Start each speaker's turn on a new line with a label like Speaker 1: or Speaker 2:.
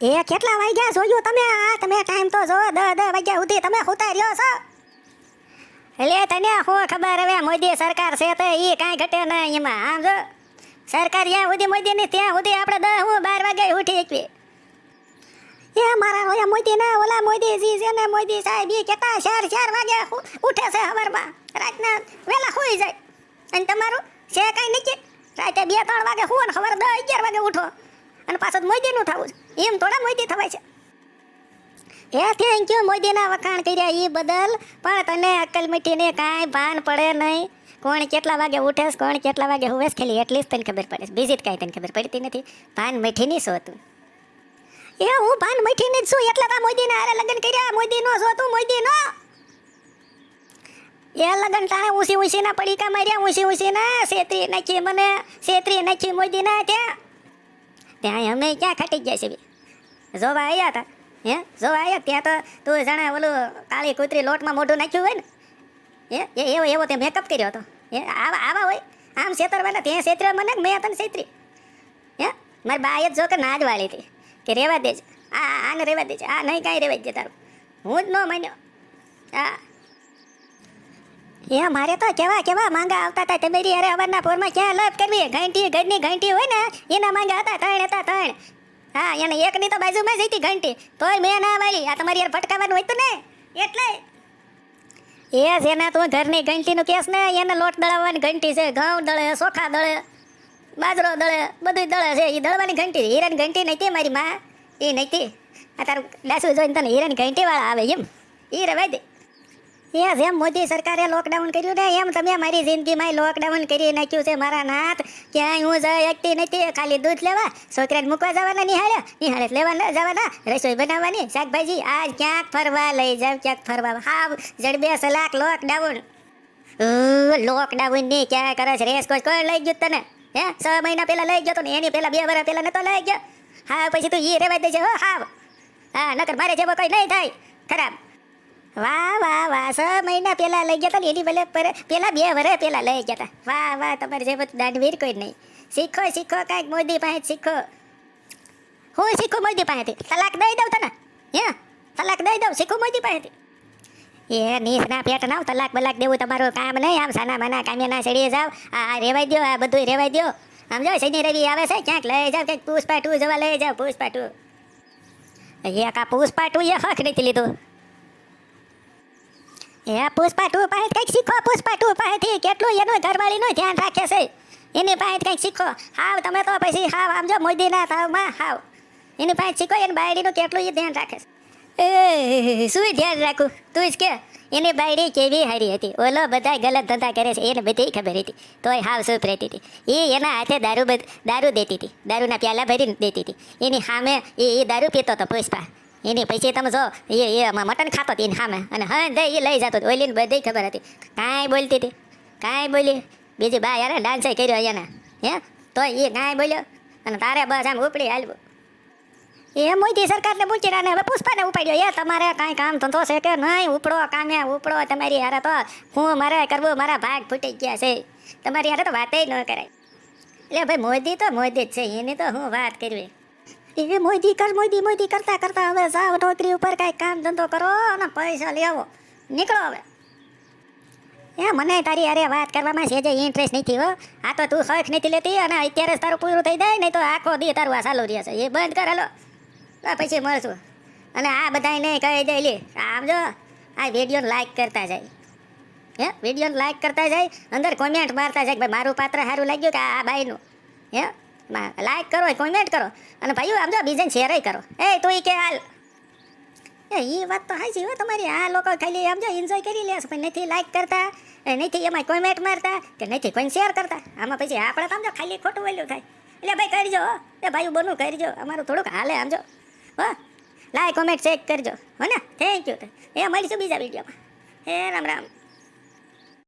Speaker 1: એ કેટલા વાગ્યા જોયું તમે? આ તમે ટાઈમ તો જોવો દસ દસ વાગ્યા સુધી તમે હોતા રહ્યો છો. એટલે તને શું ખબર હવે મોદી સરકાર છે તો એ કાંઈ ઘટે નહીં એમાં, આમ જો. સરકાર જ્યાં સુધી મોદીની, ત્યાં સુધી આપણે દસ હું બાર વાગે ઉઠી શકીએ. એ મારા ઓયા મોદી ના ઓલા મોદીજી છે ને, મોદી સાહેબ એ કેટલા ચાર ચાર વાગે ઉઠે છે સવારમાં રાતના વહેલા સુઈ જાય. અને તમારું છે કાંઈ નથી રાતે બે, ત્રણ વાગે સુવો ને ખબર દસ, અગિયાર વાગે ઉઠો. અને પાછું મોદીનું થવું છે. એમ થોડા મોદી થવાય છે. એ થેન્ક યુ મોદીના વખાણ કર્યા એ બદલ? પણ તને અક્કલ મીઠીને કાંઈ ભાન પડે નહીં. કોણ કેટલા વાગે ઉઠે છે, કોણ કેટલા વાગે હુવે છે, ખાલી એટલી જ તને ખબર પડે છે. બીજી જ કાંઈ તને ખબર પડતી નથી. ભાન મીઠીની શું શોતું એ હું ભાન મીઠીની જ છું એટલે તો મોદીના હારે લગ્ન કર્યા. મોદીનો શોતું મોદીનો એ લગન ટાણે ઊંસી ઊંસીના પડીકા માર્યા ઊંસી ઊંસીના છેતરી નાખી મને છેતરી નાખી મોદીના ત્યાં. ત્યાં અમે ક્યાં ખટી ગયા છે? જોવા આવ્યા હતા હે? જોવા આવ્યા ત્યાં તો તું જાણે ઓલું કાળી કૂતરી લોટમાં મોઢું નાખ્યું હોય ને? એ એવો એવો તે મેકઅપ કર્યો હતો. હે? આવા આવા હોય? આમ છેતરવાના ત્યાં છેતરે મને મેં તને છેતરી હે? મારી બાએ જ જો કે ના જ વાળી હતી કે રેવા દેજ. આ આને રેવા દેજ. આ નહીં કાંઈ જ દે તારું. હું જ ન માન્યો. હા એ મારે તો કેવા કેવા માંગા આવતા હતા તમે અરે અવારના પોરમાં ક્યાં લપ કરવી? ઘંટી ઘરની ઘંટી હોય ને? એના માંગા હતા, ત્રણ હતા, ત્રણ. હા, એને એકની તો બાજુમાં જ હતી ઘંટી. તોય મેં ના વાળી. આ તમારી યાર ફટકાવાનું હોય તો ને? એટલે. એ જેના તું ઘરની ઘંટીનું કેસ ને, એને લોટ દળાવવાની ઘંટી છે, ઘઉં દળે ચોખા દળે, બાજરો દળે બધું દળે છે. એ દળવાની ઘંટી હીરાની ઘંટી નથી મારી માં. એ નથી આ તારું ડાસુ જોઈને તને હીરાની ઘંટી વાળા આવે એમ. એ રવાય દે. એ જેમ મોદી સરકારે લોકડાઉન કર્યું ને, એમ તમે મારી જિંદગીમાં લોકડાઉન કરી નાખ્યું છે, મારા નાથ. ક્યાંય હું જઈ એકતી નથી, ખાલી દૂધ લેવા, છોકરાને મૂકવા જવાના નિહાળે નિહાળે લેવા જવાના. રસોઈ બનાવવાની. શાકભાજી આજ ક્યાંક ફરવા લઈ જાવ ક્યાંક ફરવા હાવ જડબે સલાક લોકડાઉન લોકડાઉનની ક્યાં કરે છે? રેસ કોઈ કોણ લઈ ગયું તને? હે? છ મહિના પહેલા લઈ ગયો તો ને, એની પહેલા બે વર્ષ પહેલા નતો લઈ ગયો. હા પછી તું ઈ રેવા દેજે, હો હા હા, નકર મારે જેવો કોઈ નહીં થાય. ખરાબ. વાહ વાહ વાહ છ મહિના પહેલા લઈ ગયા હતા ને, એની પહેલે પર, પહેલા બે વર્ષ પહેલા લઈ ગયા હતા વાહ વાહ, તમારે જેવો દાનવીર કોઈ નહીં. શીખો શીખો, કાંઈક મોદી પાસે શીખો. હું શીખું મોદી પાસેથી? તલાક દઈ દઉં તને. હે? તલાક દઈ દઉં, શીખું મોદી પાસેથી? એ નીસના પેટ ના તલાક બલાક દેવું તમારું કામ નહીં. આમ સાના માના કામ્યા ના ચડીએ જાવ. આ રેવાઈ દો આ બધું રેવાઈ દો આમ જો, શનિ રવિ આવે છે, ક્યાંક લઈ જાવ, ક્યાંક પુષ્પા ટુ જવા લઈ જાવ પુષ્પા ટુ એક આ પુષ્પા ટુ એ હક નથી લીધું. એ પુષ્પા ટુ પાસે કંઈક શીખો, પુષ્પા ટુ પાસેથી. કેટલું એનું ઘરવાળીનું ધ્યાન રાખે છે. એની પાસે કંઈક શીખો. હાવ, તમે તો પછી હાવ આમ જો મોદીના થાવમાં હાવ. એની પાસે શીખો, એની બાયડીનું કેટલું એ ધ્યાન રાખે છે. એ, શું ધ્યાન રાખું? તું જ કે. એની બાયડી કેવી હારી હતી. ઓલો બધા ગલત ધંધા કરે છે. એને બધી ખબર હતી. તોય હાવ સૂપ રહેતી હતી. એ એના હાથે દારૂ દારૂ દેતી હતી. દારૂના પ્યાલા ભરીને દેતી હતી. એની સામે એ દારૂ પીતો હતો પુષ્પા. એની પછી તમે જો, એ એ મટન ખાતો હતી સામે. અને હા દે એ લઈ જતો ઓલીને બધી ખબર હતી. કાંઈ બોલતી હતી. કાંઈ બોલી. બીજી બા યાર, ડાન્સ કર્યો અહીંયાના હે? તો એ કાંઈ બોલ્યો. અને તારે બસ આમ ઉપડી હાલવું. એ મોદી સરકારને પૂછી રહ્યા હવે પુષ્પાને ઉપાડ્યો. એ તમારે કાંઈ કામ ધંધો છે કે નહીં? ઉપડો, કામે ઉપડો. તમારી હારે તો હું મારે કરવું, મારા ભાગ ફૂટી ગયા છે. તમારી હારે તો વાતે ન કરાય. એટલે ભાઈ, મોદી તો મોદી જ છે. એની તો હું વાત કરવી. એ મોદી કર મોદી મોદી કરતા કરતા હવે જાવ નોકરી ઉપર કાંઈ કામ ધંધો કરો અને પૈસા લેવો નીકળો હવે. એ મને તારી અરે વાત કરવામાં છે જે ઇન્ટરેસ્ટ નથી હો. આ તો તું શોખ નથી લેતી અને અત્યારે જ તારું પૂરું થઈ જાય નહીં તો આખો દી તારું આ ચાલુ રહેશે. એ બંધ કર, હાલો. પછી મળશું. અને આ બધાને કહી દે, લે આમ જો આ વિડીયોને લાઈક કરતા જાય. હે? વિડીયોને લાઈક કરતા જાય. અંદર કોમેન્ટ મારતા જાય કે ભાઈ મારું પાત્ર સારું લાગ્યું કે આ બાઈનું? હે? લાઈક કરો કોમેન્ટ કરો. અને ભાઈઓ, આમ જો બીજાને શેર કરો. એ, તું કે હાલ. એ એ વાત તો હાજી હો તમારી. આ લોકો ખાલી આમ એન્જોય કરી લે છે, પણ નથી લાઈક કરતા, એ, નથી એમાં કોમેન્ટ મારતા, કે નથી કોઈ શેર કરતા. આમાં પછી આપણે તો આમ જો ખાલી ખોટું વેલ્યુ થાય. એટલે ભાઈ કરજો. એ ભાઈ બનવું કરજો. અમારું થોડુંક હાલે આમ જો. હો. લાઈક કોમેન્ટ ચેક કરજો. હો ને? થેન્ક યુ એ, મળીશું બીજા વિડીયોમાં. હે, રામ રામ.